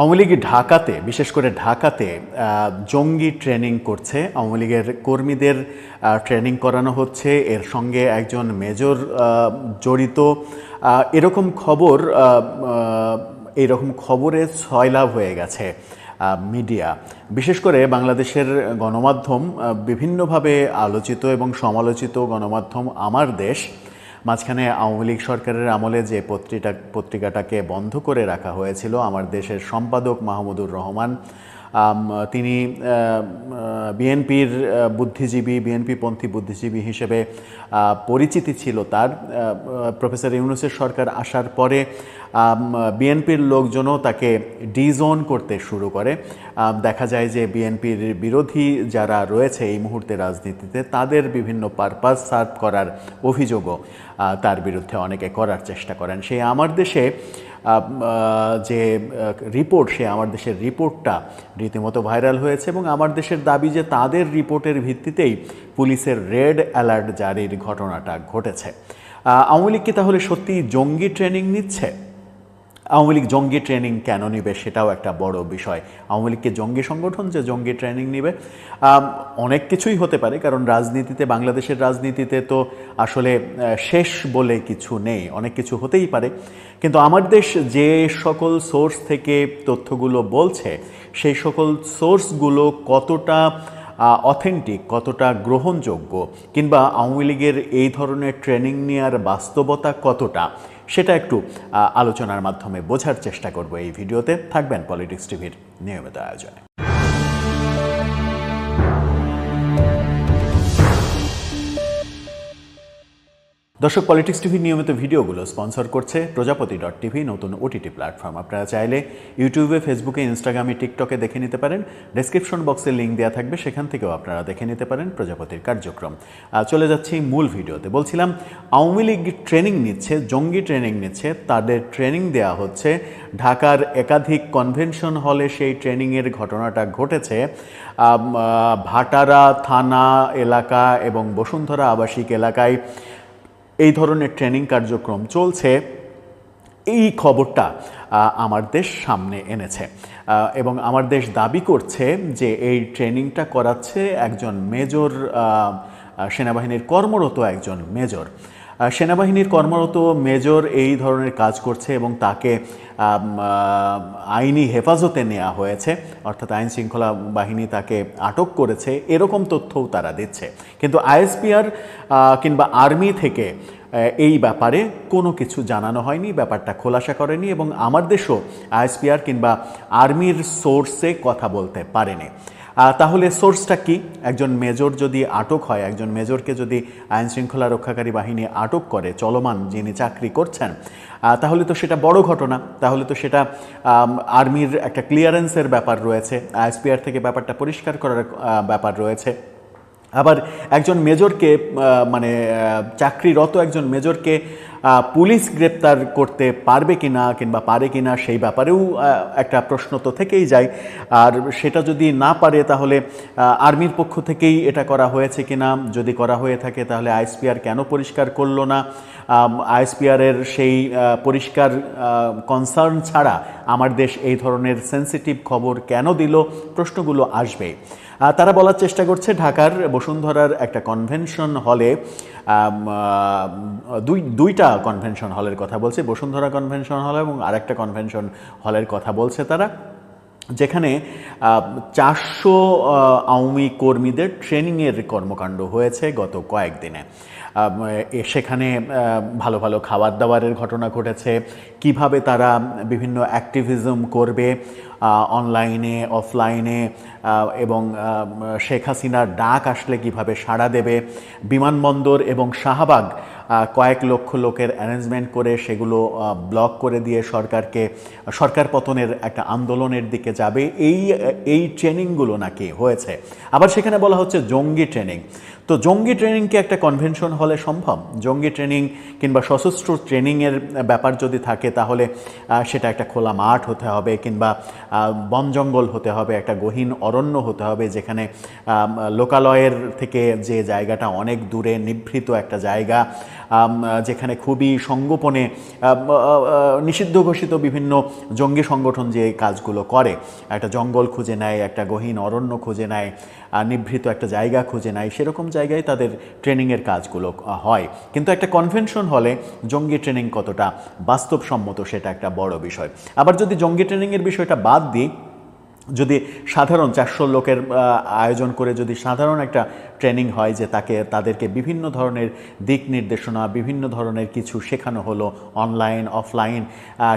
আওয়ামী লীগ ঢাকাতে, বিশেষ করে ঢাকাতে জঙ্গি ট্রেনিং করছে। আওয়ামী লীগের কর্মীদের ট্রেনিং করানো হচ্ছে। এর সঙ্গে একজন মেজর জড়িত। এরকম খবর এইরকম খবরে ছয়লাভ হয়ে গেছে মিডিয়া। বিশেষ করে বাংলাদেশের গণমাধ্যম বিভিন্নভাবে আলোচিত এবং সমালোচিত গণমাধ্যম আমার দেশ। মাঝখানে আওয়ামী লীগ সরকারের আমলে যে পত্রিকা পত্রিকাটাকে বন্ধ করে রাখা হয়েছিল, আমার দেশের সম্পাদক মাহমুদুর রহমান তিনি বিএনপির বুদ্ধিজীবী, বিএনপি পন্থী বুদ্ধিজীবী হিসেবে পরিচিতি ছিল তার। প্রফেসর ইউনুসের সরকার আসার পরে বিএনপির লোকজনও তাকে ডিজোন করতে শুরু করে। দেখা যায় যে বিএনপির বিরোধী যারা রয়েছে এই মুহূর্তে রাজনীতিতে, তাদের বিভিন্ন পারপাস সার্ভ করার অভিযোগও তার বিরুদ্ধে অনেকে করার চেষ্টা করেন। সেই আমার দেশে যে রিপোর্ট সে আমার দেশের রিপোর্টটা রীতিমতো ভাইরাল হয়েছে এবং আমার দেশের দাবি যে তাদের রিপোর্টের ভিত্তিতেই পুলিশের রেড অ্যালার্ট জারির ঘটনাটা ঘটেছে। আওয়ামী লীগ কি তাহলে সত্যি জঙ্গি ট্রেনিং নিচ্ছে? আওয়ামী লীগ জঙ্গি ট্রেনিং কেন নিবে সেটাও একটা বড় বিষয়। আওয়ামী লীগকে জঙ্গি সংগঠন যে জঙ্গি ট্রেনিং নিবে অনেক কিছুই হতে পারে, কারণ রাজনীতিতে, বাংলাদেশের রাজনীতিতে তো আসলে শেষ বলে কিছু নেই, অনেক কিছু হতেই পারে। কিন্তু আমার দেশ যে সকল সোর্স থেকে তথ্যগুলো বলছে, সেই সকল সোর্সগুলো কতটা অথেন্টিক, কতটা গ্রহণযোগ্য, কিংবা আওয়ামী লীগের এই ধরনের ট্রেনিং নেওয়ার বাস্তবতা কতটা সেটা একটু আলোচনার মাধ্যমে বোঝার চেষ্টা করব এই ভিডিওতে। থাকবেন পলিটিক্স টিভির নিয়মিত আয়োজনে। দর্শক পলিটিক্স টিভির নিয়মিত ভিডিওগুলো স্পন্সর করছে প্রজাপতি ডট টিভি নতুন ওটিটি প্ল্যাটফর্ম আপনারা চাইলে ইউটিউবে ফেসবুকে ইনস্টাগ্রামে টিকটকে দেখে নিতে পারেন। ডেসক্রিপশন বক্সে লিঙ্ক দেওয়া থাকবে, সেখান থেকেও আপনারা দেখে নিতে পারেন প্রজাপতির কার্যক্রম। চলে যাচ্ছি মূল ভিডিওতে। বলছিলাম, আওয়ামী লীগ ট্রেনিং নিচ্ছে, জঙ্গি ট্রেনিং নিচ্ছে, তাদের ট্রেনিং দেওয়া হচ্ছে। ঢাকার একাধিক কনভেনশন হলে সেই ট্রেনিংয়ের ঘটনাটা ঘটেছে। ভাটারা থানা এলাকা এবং বসুন্ধরা আবাসিক এলাকায় এই ধরনের ট্রেনিং কার্যক্রম চলছে। এই খবরটা আমার দেশ সামনে এনেছে। এবং আমার দেশ দাবি করছে যে এই ট্রেনিংটা করাচ্ছে একজন মেজর সেনাবাহিনীর কর্মরত একজন মেজর সেনাবাহিনীর কর্মরত মেজর এই ধরনের কাজ করছে এবং তাকে আইনি হেফাজতে নেওয়া হয়েছে। অর্থাৎ আইন শৃঙ্খলা বাহিনী তাকে আটক করেছে। এরকম তথ্যও তারা দিচ্ছে। কিন্তু আইএসপিআর কিংবা আর্মি থেকে এই ব্যাপারে কোনো কিছু জানানো হয়নি, ব্যাপারটা খোলাসা করেনি এবং আমার দেশও আইএসপিআর কিংবা আর্মির সোর্সে কথা বলতে পারেনি। তাহলে সোর্সটা কি? একজন মেজর যদি আটক হয়, একজন মেজরকে যদি আইন শৃঙ্খলা রক্ষাকারী বাহিনী আটক করে, চলমান যিনি চাকরি করছেন তাহলে তো সেটা বড় ঘটনা। তাহলে তো সেটা আর্মির একটা ক্লিয়ারেন্সের ব্যাপার রয়েছে। আইএসপিআর থেকে ব্যাপারটা পরিষ্কার করার ব্যাপার রয়েছে। আবার একজন মেজরকে মানে চাকরিরত একজন মেজরকে পুলিশ গ্রেপ্তার করতে পারবে কিনা কিংবা পারে কিনা সেই ব্যাপারেও একটা প্রশ্ন তো থেকেই যায়। আর সেটা যদি না পারে, তাহলে আর্মির পক্ষ থেকেই এটা করা হয়েছে কিনা? যদি করা হয়ে থাকে, তাহলে আইএসপিআর কেন পরিষ্কার করল না? আইএসপিআরের সেই পরিষ্কার কনসার্ন ছাড়া আমার দেশ এই ধরনের সেন্সিটিভ খবর কেন দিল? প্রশ্নগুলো আসবে। তারা বলার চেষ্টা করছে, ঢাকার বসুন্ধরার একটা কনভেনশন হলে দুই, দুইটা কনভেনশন হলের কথা বলছে, বসুন্ধরা কনভেনশন হল এবং আরেকটা কনভেনশন হলের কথা বলছে তারা, যেখানে চারশো আওয়ামী কর্মীদের ট্রেনিংয়ের কর্মকাণ্ড হয়েছে গত কয়েকদিনে। সেখানে ভালো ভালো খাবার দাবারের ঘটনা ঘটেছে। কীভাবে তারা বিভিন্ন অ্যাক্টিভিজম করবে অনলাইনে অফলাইনে এবং শেখ হাসিনার ডাক আসলে কীভাবে সাড়া দেবে। বিমানবন্দর এবং শাহবাগ কয়েক লক্ষ লোকের অ্যারেঞ্জমেন্ট করে সেগুলো ব্লক করে দিয়ে সরকারকে, সরকার পতনের একটা আন্দোলনের দিকে যাবে। এই এই ট্রেনিংগুলো নাকি হয়েছে। আবার সেখানে বলা হচ্ছে জঙ্গি ট্রেনিং তো জঙ্গি ট্রেনিং কি একটা কনভেনশন হলে সম্ভব? জঙ্গি ট্রেনিং কিংবা সশস্ত্র ট্রেনিংয়ের ব্যাপার যদি থাকে, তাহলে সেটা একটা খোলা মাঠ হতে হবে কিংবা বন জঙ্গল হতে হবে, একটা গহীন অরণ্য হতে হবে, যেখানে লোকালয়ের থেকে যে জায়গাটা অনেক দূরে নিভৃত একটা জায়গা যেখানে খুবই সঙ্গোপনে নিষিদ্ধ ঘোষিত বিভিন্ন জঙ্গি সংগঠন যে কাজগুলো করে। একটা জঙ্গল খুঁজে নেয়, একটা গহীন অরণ্য খুঁজে নেয় নিভৃত একটা জায়গা খুঁজে নেয়, সেরকম জায়গায় তাদের ট্রেনিংয়ের কাজগুলো হয়। কিন্তু একটা কনভেনশন হলে জঙ্গি ট্রেনিং কতটা বাস্তবসম্মত সেটা একটা বড় বিষয়। আবার যদি জঙ্গি ট্রেনিংয়ের বিষয়টা বাদ দিই যদি সাধারণ চারশো লোকের আয়োজন করে যদি সাধারণ একটা ট্রেনিং হয় যে তাকে, তাদেরকে বিভিন্ন ধরনের দিক নির্দেশনা, বিভিন্ন ধরনের কিছু শেখানো হলো অনলাইন অফলাইন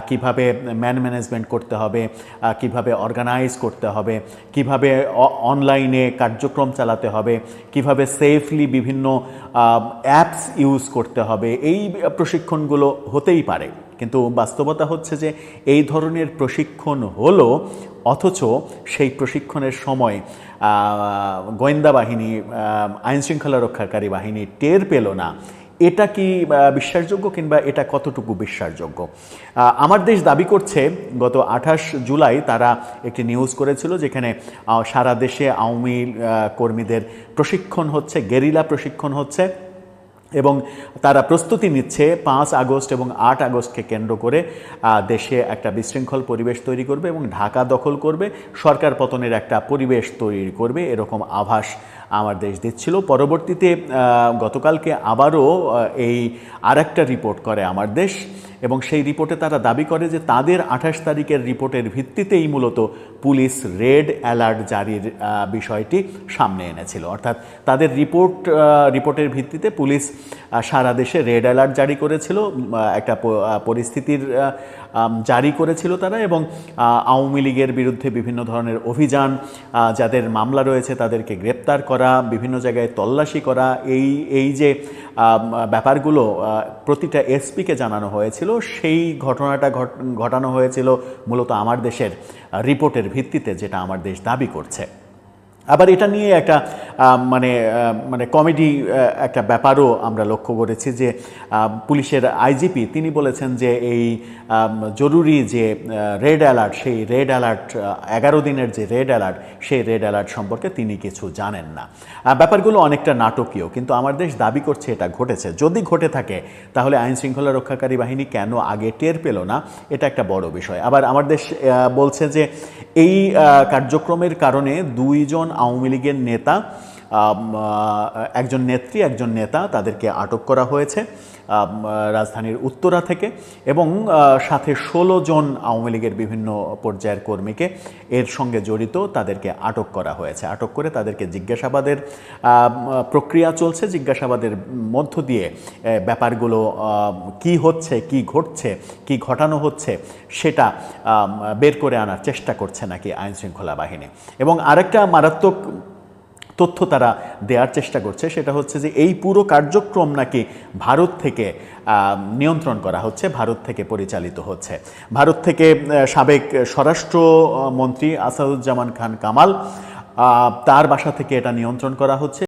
কীভাবে ম্যান ম্যানেজমেন্ট করতে হবে কীভাবে অর্গানাইজ করতে হবে, কীভাবে অনলাইনে কার্যক্রম চালাতে হবে, কীভাবে সেফলি বিভিন্ন অ্যাপস ইউজ করতে হবে, এই প্রশিক্ষণগুলো হতেই পারে। কিন্তু বাস্তবতা হচ্ছে যে এই ধরনের প্রশিক্ষণ হলো, অথচ সেই প্রশিক্ষণের সময় গোয়েন্দা বাহিনী আইনশৃঙ্খলা রক্ষাকারী বাহিনী টের পেল না। এটা কি বিশ্বাসযোগ্য কিংবা এটা কতটুকু বিশ্বাসযোগ্য? আমার দেশ দাবি করছে, গত আঠাশ জুলাই তারা একটি নিউজ করেছিল যেখানে সারা দেশে আওয়ামী কর্মীদের প্রশিক্ষণ হচ্ছে, গেরিলা প্রশিক্ষণ হচ্ছে। এবং তারা প্রস্তুতি নিচ্ছে পাঁচ আগস্ট এবং আট আগস্টকে কেন্দ্র করে দেশে একটা বিশৃঙ্খল পরিবেশ তৈরি করবে এবং ঢাকা দখল করবে, সরকার পতনের একটা পরিবেশ তৈরি করবে, এরকম আভাস আমার দেশ দিচ্ছিল। পরবর্তীতে গতকালকে আবারও এই আরেকটা রিপোর্ট করে আমার দেশ এবং সেই রিপোর্টে তারা দাবি করে যে তাদের আঠাশ তারিখের রিপোর্টের ভিত্তিতেই মূলত পুলিশ রেড অ্যালার্ট জারির বিষয়টি সামনে এনেছিল। অর্থাৎ তাদের রিপোর্ট রিপোর্টের ভিত্তিতে পুলিশ সারা দেশে রেড অ্যালার্ট জারি করেছিল। একটা পরিস্থিতির জারি করেছিল তারা এবং আওয়ামী লীগের বিরুদ্ধে বিভিন্ন ধরনের অভিযান যাদের মামলা রয়েছে তাদেরকে গ্রেপ্তার করা, বিভিন্ন জায়গায় তল্লাশি করা, এই এই যে ব্যাপারগুলো প্রতিটা এসপিকে জানানো হয়েছিল, সেই ঘটনাটা ঘটানো হয়েছিল মূলত আমার দেশের রিপোর্টের ভিত্তিতে, যেটা আমার দেশ দাবি করছে। আবার এটা নিয়ে একটা মানে মানে কমেডি একটা ব্যাপারও আমরা লক্ষ্য করেছি যে পুলিশের আইজিপি তিনি বলেছেন যে এই জরুরি যে রেড অ্যালার্ট, সেই রেড অ্যালার্ট এগারো দিনের যে রেড অ্যালার্ট, সেই রেড অ্যালার্ট সম্পর্কে তিনি কিছু জানেন না। ব্যাপারগুলো অনেকটা নাটকীয়, কিন্তু আমার দেশ দাবি করছে এটা ঘটেছে। যদি ঘটে থাকে, তাহলে আইন শৃঙ্খলা রক্ষাকারী বাহিনী কেন আগে টের পেল না? এটা একটা বড় বিষয়। আবার আমার দেশ বলছে যে এই কার্যক্রমের কারণে দুইজন আওয়ামী লীগের নেতা একজন নেত্রী, একজন নেতা তাদেরকে আটক করা হয়েছে রাজধানীর উত্তরা থেকে এবং সাথে ষোলো জন আওয়ামী লীগের বিভিন্ন পর্যায়ের কর্মীকে এর সঙ্গে জড়িত তাদেরকে আটক করা হয়েছে। আটক করে তাদেরকে জিজ্ঞাসাবাদের প্রক্রিয়া চলছে। জিজ্ঞাসাবাদের মধ্য দিয়ে ব্যাপারগুলো কি হচ্ছে, কি ঘটছে, কি ঘটানো হচ্ছে সেটা বের করে আনার চেষ্টা করছে নাকি আইনশৃঙ্খলা বাহিনী। এবং আরেকটা মারাত্মক তথ্য তারা দেওয়ার চেষ্টা করছে। সেটা হচ্ছে যে এই পুরো কার্যক্রম নাকি ভারত থেকে নিয়ন্ত্রণ করা হচ্ছে, ভারত থেকে পরিচালিত হচ্ছে। ভারত থেকে সাবেক স্বরাষ্ট্রমন্ত্রী আসাদুজ্জামান খান কামাল তার বাসা থেকে এটা নিয়ন্ত্রণ করা হচ্ছে।